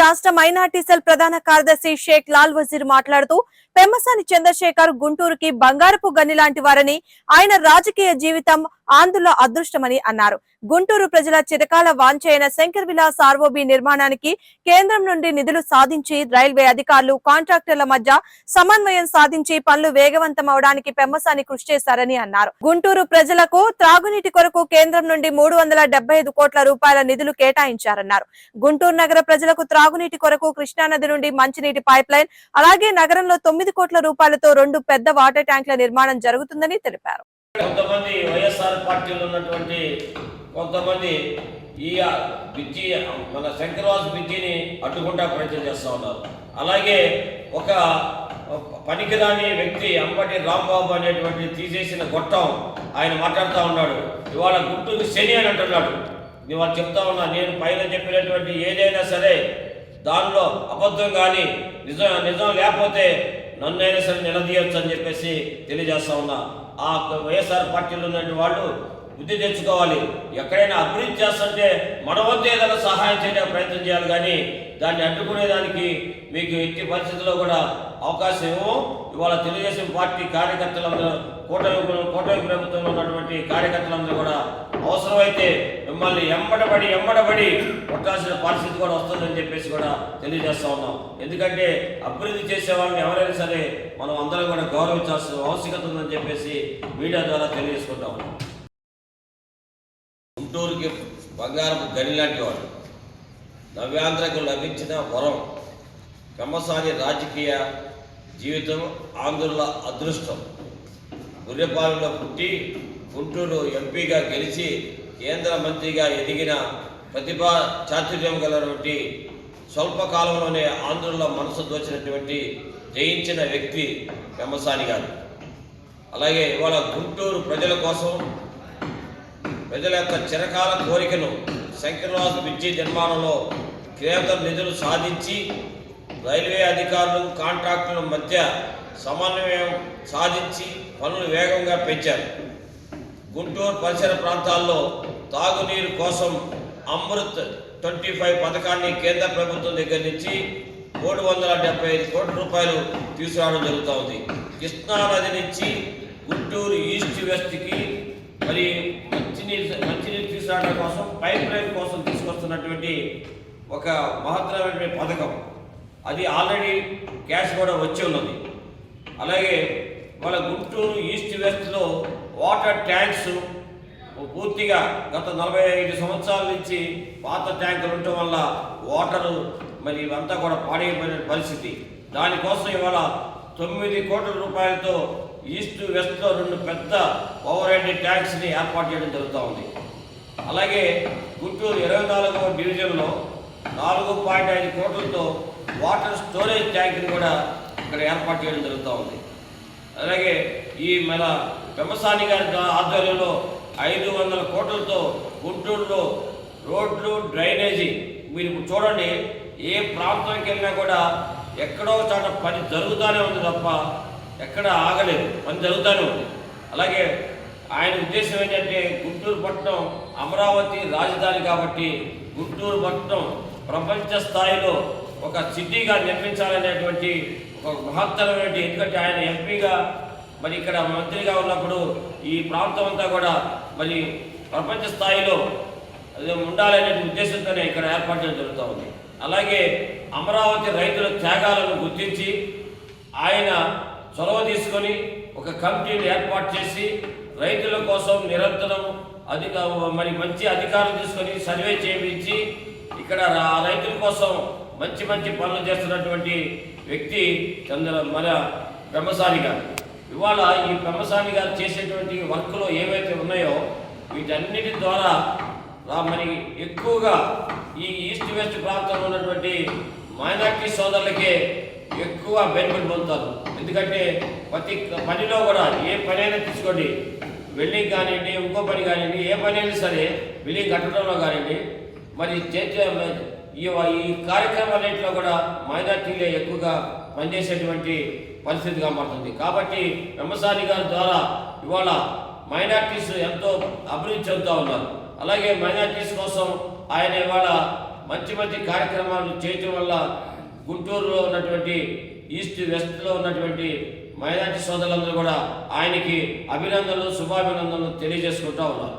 రాష్ట్ర minority cell ప్రధాన కార్యదర్శి షేక్ లాల్ వజీర్ మాట్లాడుతూ పెమ్మసాని చంద్రశేఖర్ గుంటూరుకి బంగారపు గని లాంటి వారని ఆయన రాజకీయ జీవితం ఆంధ్రుల అదృష్టమని అన్నారు. గుంటూరు ప్రజల చిరకాల వాంఛైన శంకర్ విలాస్ ఆర్ఓబి నిర్మాణానికి కేంద్రం నుండి నిధులు సాధించి రైల్వే అధికారులు కాంట్రాక్టర్ల మధ్య సమన్వయం సాధించి పనులు వేగవంతం అవడానికి పెమ్మసాని కృషి చేశారని అన్నారు. గుంటూరు ప్రజలకు త్రాగునీటి కొరకు కేంద్రం నుండి మూడు వందల ఐదు కోట్ల రూపాయల నిధులు కేటాయించారన్నారు. గుంటూరు నగర ప్రజలకు త్రాగునీటి కొరకు కృష్ణానది నుండి మంచినీటి పైప్ లైన్ అలాగే నగరంలో తొమ్మిది కోట్ల రూపాయలతో రెండు పెద్ద వాటర్ ట్యాంకుల నిర్మాణం జరుగుతుందని తెలిపారు. కొంతమంది వైఎస్ఆర్ పార్టీలో ఉన్నటువంటి కొంతమంది ఈ బ్రిడ్జి మన బ్రిడ్జిని అడ్డుకుంటా ప్రయత్నం చేస్తూ ఉన్నారు. అలాగే ఒక పనికిరాని వ్యక్తి అంబటి రాంబాబు అనేటువంటి తీసేసిన గొట్టం ఆయన మాట్లాడుతూ ఉన్నాడు. ఇవాళ గుంటూరు శని అని అంటున్నాడు. ఇవాళ చెప్తా ఉన్నా నేను పైన చెప్పినటువంటి ఏదైనా సరే దానిలో అబద్ధం కానీ నిజం నిజం లేకపోతే నన్నైనా సరే నిలదీయొచ్చు అని చెప్పేసి తెలియజేస్తా ఉన్నా. ఆ వైఎస్ఆర్ పార్టీలో ఉన్నటువంటి వాళ్ళు బుద్ధి తెచ్చుకోవాలి. ఎక్కడైనా అభివృద్ధి చేస్తుంటే మన వంతు ఏదైనా సహాయం చేయడానికి ప్రయత్నం చేయాలి కానీ దాన్ని అడ్డుకునేదానికి మీకు ఎట్టి పరిస్థితుల్లో కూడా అవకాశం ఏమో ఇవాళ తెలుగుదేశం పార్టీ కార్యకర్తలందరూ కూటమి కూటమి ప్రభుత్వంలో ఉన్నటువంటి కార్యకర్తలందరూ కూడా అవసరమైతే మిమ్మల్ని ఎంబడబడి ఎంబడబడి కొట్టాల్సిన పరిస్థితి కూడా వస్తుందని చెప్పేసి కూడా తెలియజేస్తా ఉన్నాం. ఎందుకంటే అభివృద్ధి చేసే వాళ్ళని ఎవరైనా సరే మనం అందరం కూడా గౌరవించాల్సిన ఆవశ్యకత ఉందని చెప్పేసి మీడియా ద్వారా తెలియజేసుకుంటాం గుంటూరుకి బంగారం గని లాంటి వాడు నవ్యాంధ్రకు లభించిన వరం కమ్మసాని రాజకీయ జీవితం ఆంధ్రుల అదృష్టం. గుర్రెపాలెంలో పుట్టి గుంటూరు ఎంపీగా గెలిచి కేంద్ర మంత్రిగా ఎదిగిన ప్రతిభా చాతుర్యం గలటువంటి స్వల్పకాలంలోనే ఆంధ్రుల మనసు దోచినటువంటి జయించిన వ్యక్తి పెమ్మసాని గారు. అలాగే ఇవాళ గుంటూరు ప్రజల కోసం ప్రజల యొక్క చిరకాల కోరికను శంకర్రాజు బిడ్జి నిర్మాణంలో కేంద్ర నిధులు సాధించి రైల్వే అధికారులు కాంట్రాక్టుల మధ్య సమన్వయం సాధించి పనులు వేగంగా పెంచారు. గుంటూరు పరిసర ప్రాంతాల్లో తాగునీరు కోసం అమృత్ ట్వంటీ ఫైవ్ పథకాన్ని కేంద్ర ప్రభుత్వం దగ్గర నుంచి మూడు వందల డెబ్బై ఐదు కోట్ల రూపాయలు తీసుకురావడం జరుగుతూ ఉంది. కృష్ణా నది నుంచి గుంటూరు ఈస్ట్ వెస్ట్కి మరి మంచినీరు మంచినీరు తీసుకురావడం కోసం పైప్ లైన్ కోసం తీసుకొస్తున్నటువంటి ఒక మహత్తరమైనటువంటి పథకం. అది ఆల్రెడీ క్యాష్ కూడా వచ్చి ఉన్నది. అలాగే వాళ్ళ గుంటూరు ఈస్ట్ వెస్ట్లో వాటర్ ట్యాంక్స్ పూర్తిగా గత నలభై ఐదు సంవత్సరాల నుంచి పాత ట్యాంకులు ఉండటం వల్ల వాటరు మరి ఇవంతా కూడా పాడైపోయిన పరిస్థితి. దానికోసం ఇవాళ తొమ్మిది కోట్ల రూపాయలతో ఈస్ట్ వెస్ట్లో రెండు పెద్ద ఓవర్ హెడ్ ట్యాంక్స్ని ఏర్పాటు చేయడం జరుగుతూ ఉంది. అలాగే గుంటూరు ఇరవై నాలుగవ డివిజన్లో నాలుగు పాయింట్ ఐదు కోట్లతో వాటర్ స్టోరేజ్ ట్యాంక్ని కూడా ఇక్కడ ఏర్పాటు చేయడం జరుగుతూ ఉంది. అలాగే ఈ మన పెమ్మసాని గారి ఆధ్వర్యంలో ఐదు వందల కోట్లతో గుంటూరులో రోడ్లు డ్రైనేజీ మీరు ఇప్పుడు చూడండి ఏ ప్రాంతానికి వెళ్ళినా కూడా ఎక్కడో చోట పని జరుగుతూనే ఉంది తప్ప ఎక్కడ ఆగలేదు. పని జరుగుతూనే ఉంది. అలాగే ఆయన ఉద్దేశం ఏంటంటే గుంటూరు పట్టణం అమరావతి రాజధాని కాబట్టి గుంటూరు పట్టణం ప్రపంచ స్థాయిలో ఒక సిటీగా నిర్మించాలనేటువంటి ఒక మహత్తరమైన ఎందుకంటే ఆయన ఎంపీగా మరి ఇక్కడ మంత్రిగా ఉన్నప్పుడు ఈ ప్రాంతం అంతా కూడా మరి ప్రపంచ స్థాయిలో ఉండాలనే ఉద్దేశంతోనే ఇక్కడ ఏర్పాటు చేయడం జరుగుతూ ఉంది. అలాగే అమరావతి రైతుల త్యాగాలను గుర్తించి ఆయన చొరవ తీసుకొని ఒక కమిటీని ఏర్పాటు చేసి రైతుల కోసం నిరంతరం అధిక మరి మంచి అధికారులు తీసుకొని సర్వే చేయించి ఇక్కడ రైతుల కోసం మంచి మంచి పనులు చేస్తున్నటువంటి వ్యక్తి చంద్ర మన బ్రహ్మసారి గారు. ఇవాళ ఈ బ్రహ్మసారి గారు చేసేటువంటి వర్క్లో ఏవైతే ఉన్నాయో వీటన్నిటి ద్వారా మరి ఎక్కువగా ఈ ఈస్ట్ వెస్ట్ ప్రాంతంలో ఉన్నటువంటి మైనార్టీ సోదరులకే ఎక్కువ బెనిఫిట్ పొందుతారు. ఎందుకంటే ప్రతి పనిలో కూడా ఏ పనైనా తీసుకోండి. వెల్డింగ్ కానివ్వండి ఇంకో పని కానివ్వండి ఏ పని అయినా సరే బిల్డింగ్ కట్టడంలో కానివ్వండి మరి చేసే ఈ ఈ కార్యక్రమాలన్నింటిలో కూడా మైనార్టీలే ఎక్కువగా పనిచేసేటువంటి పరిస్థితి కనబడుతుంది కాబట్టి బ్రహ్మసాని గారి ద్వారా ఇవాళ మైనార్టీస్ ఎంతో అభివృద్ధి చెందుతూ ఉన్నారు. అలాగే మైనార్టీస్ కోసం ఆయన ఇవాళ మంచి మంచి కార్యక్రమాలు చేయటం వల్ల గుంటూరులో ఉన్నటువంటి ఈస్ట్ వెస్ట్లో ఉన్నటువంటి మైనార్టీ సోదరులందరూ కూడా ఆయనకి అభినందనలు శుభాభినందనలు తెలియజేసుకుంటా ఉన్నారు.